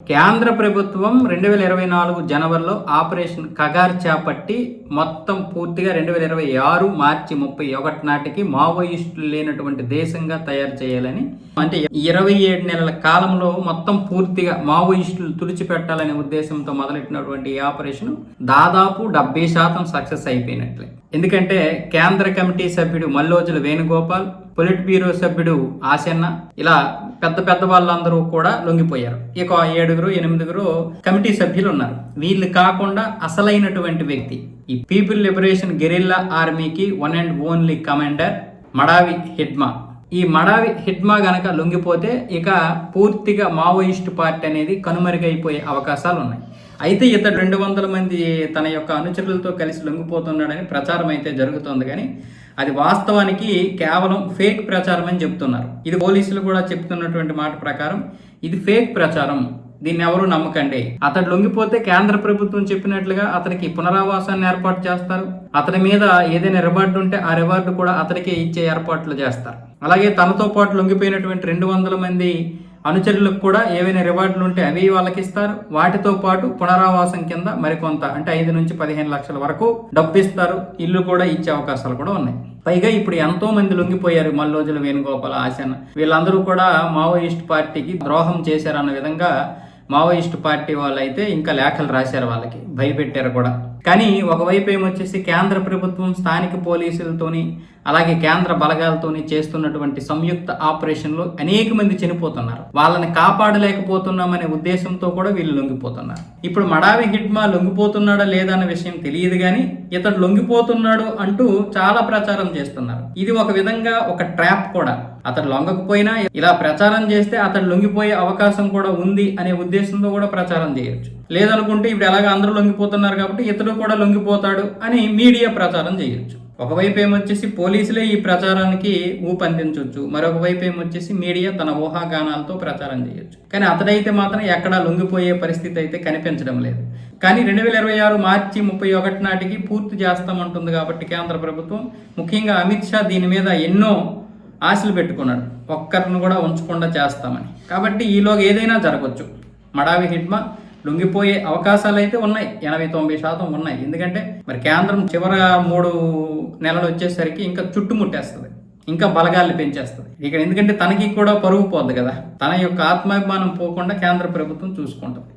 కేంద్ర ప్రభుత్వం రెండు వేల ఇరవై నాలుగు జనవరిలో ఆపరేషన్ కగార్ చేపట్టి మొత్తం పూర్తిగా రెండు వేల ఇరవై ఆరు మార్చి ముప్పై ఒకటి నాటికి మావోయిస్టులు లేనటువంటి దేశంగా తయారు చేయాలని అంటే ఇరవై ఏడు నెలల కాలంలో మొత్తం పూర్తిగా మావోయిస్టులు తుడిచిపెట్టాలనే ఉద్దేశంతో మొదలెట్టినటువంటి ఈ ఆపరేషన్ దాదాపు డెబ్బై శాతం సక్సెస్ అయిపోయినట్లే. ఎందుకంటే కేంద్ర కమిటీ సభ్యుడు మల్లోజుల వేణుగోపాల్ పొలిట్ బ్యూరో సభ్యుడు ఆసెన్న ఇలా పెద్ద పెద్ద వాళ్ళందరూ కూడా లొంగిపోయారు. ఇక ఏడుగురు ఎనిమిదిగురు కమిటీ సభ్యులు ఉన్నారు. వీళ్ళు కాకుండా అసలైనటువంటి వ్యక్తి ఈ పీపుల్ లిబరేషన్ గెరిల్లా ఆర్మీకి one and only commander Madvi Hidma. ఈ మడావి హిడ్మా గనక లొంగిపోతే ఇక పూర్తిగా మావోయిస్ట్ పార్టీ అనేది కనుమరుగైపోయే అవకాశాలు ఉన్నాయి అయితే ఇతడు రెండు వందల మంది తన యొక్క అనుచరులతో కలిసి లొంగిపోతున్నాడని ప్రచారం అయితే జరుగుతోంది కానీ అది వాస్తవానికి కేవలం ఫేక్ ప్రచారం అని చెప్తున్నారు. ఇది పోలీసులు కూడా చెప్తున్నటువంటి మాట ప్రకారం ఇది ఫేక్ ప్రచారం. దీన్ని ఎవరు నమ్మకండి. అతడు లొంగిపోతే కేంద్ర ప్రభుత్వం చెప్పినట్లుగా అతనికి పునరావాసాన్ని ఏర్పాటు చేస్తారు. అతని మీద ఏదైనా రివార్డు ఉంటే ఆ రివార్డు కూడా అతనికే ఇచ్చే ఏర్పాట్లు చేస్తారు. అలాగే తనతో పాటు లొంగిపోయినటువంటి రెండు వందల మంది అనుచరులకు కూడా ఏవైనా రివార్డులు ఉంటే అవి వాళ్ళకి ఇస్తారు వాటితో పాటు పునరావాసం కింద మరికొంత అంటే ఐదు నుంచి పదిహేను లక్షల వరకు డబ్బు ఇస్తారు ఇల్లు కూడా ఇచ్చే అవకాశాలు కూడా ఉన్నాయి. పైగా ఇప్పుడు ఎంతో మంది లొంగిపోయారు మల్లోజుల వేణుగోపాల ఆశన. వీళ్ళందరూ కూడా మావోయిస్ట్ పార్టీకి ద్రోహం చేశారన్న విధంగా మావోయిస్ట్ పార్టీ వాళ్ళు అయితే ఇంకా లేఖలు రాశారు వాళ్ళకి. భయపెట్టారు కూడా. కానీ ఒకవైపు ఏమొచ్చేసి కేంద్ర ప్రభుత్వం స్థానిక పోలీసులతోని అలాగే కేంద్ర బలగాలతోని చేస్తున్నటువంటి సంయుక్త ఆపరేషన్లో అనేక మంది చనిపోతున్నారు. వాళ్ళని కాపాడలేకపోతున్నామనే ఉద్దేశంతో కూడా వీళ్ళు లొంగిపోతున్నారు. ఇప్పుడు మడావి హిడ్మా లొంగిపోతున్నాడా లేదా అన్న విషయం తెలియదు కానీ ఇతడు లొంగిపోతున్నాడు అంటూ చాలా ప్రచారం చేస్తున్నారు. ఇది ఒక విధంగా ఒక ట్రాప్ కూడా. అతడు లొంగకపోయినా ఇలా ప్రచారం చేస్తే అతడు లొంగిపోయే అవకాశం కూడా ఉంది అనే ఉద్దేశంతో కూడా ప్రచారం చేయొచ్చు. లేదనుకుంటే ఇప్పుడు ఎలాగ అందరూ లొంగిపోతున్నారు కాబట్టి ఇతడు కూడా లొంగిపోతాడు అని మీడియా ప్రచారం చేయొచ్చు. ఒకవైపు ఏమొచ్చేసి పోలీసులే ఈ ప్రచారానికి ఊపందించవచ్చు మరొక వైపు ఏమొచ్చేసి మీడియా తన ఊహాగానాలతో ప్రచారం చేయొచ్చు. కానీ అతడైతే మాత్రం ఎక్కడా లొంగిపోయే పరిస్థితి అయితే కనిపించడం లేదు. కానీ రెండు వేల ఇరవై ఆరు మార్చి ముప్పై ఒకటి నాటికి పూర్తి చేస్తామంటుంది కాబట్టి కేంద్ర ప్రభుత్వం ముఖ్యంగా అమిత్ షా దీని మీద ఎన్నో ఆశలు పెట్టుకున్నాడు. ఒక్కరిని కూడా ఉంచకుండా చేస్తామని. కాబట్టి ఈలోగా ఏదైనా జరగవచ్చు మడావి హిడ్మా లొంగిపోయే అవకాశాలు అయితే ఉన్నాయి. ఎనభై తొంభై శాతం ఉన్నాయి. ఎందుకంటే మరి కేంద్రం చివర మూడు నెలలు వచ్చేసరికి ఇంకా చుట్టుముట్టేస్తుంది. ఇంకా బలగాలు పెంచేస్తుంది. ఇక్కడ ఎందుకంటే తనకి కూడా పరుగు పోద్ది కదా. తన యొక్క ఆత్మాభిమానం పోకుండా కేంద్ర ప్రభుత్వం చూసుకుంటుంది.